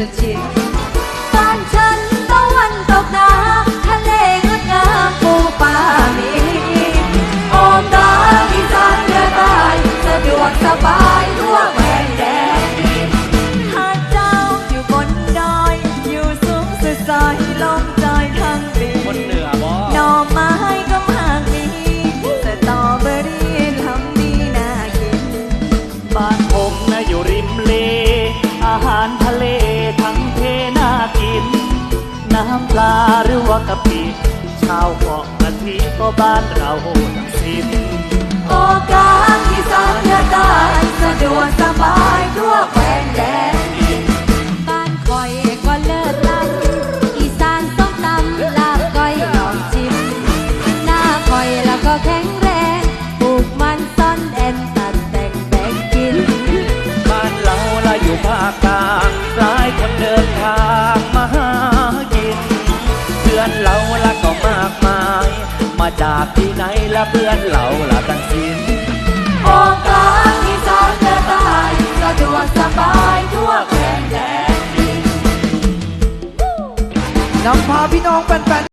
จะชินบ้านฉันตะวันตกหนาทะเลงดงามปูป่ามีโอมดามีสานเหนือใต้สะดวกสบายทั่วแผ่นแดงดินหาเจ้าอยู่บนดอย อยู่สูงสุดซอยลง ปลาหรือว่ากะปิชาวเกาะกะทิก็บ้านเราทั้งสิ้น อนเราละก็มากมาย มาจากที่ไหนละเพื่อนเราละทั้งสิ้นโอกาสที่สานเหนือใต้สะดวกสบายทั่วแคว้นแดนดินนำพาพี่น้องแฟนๆ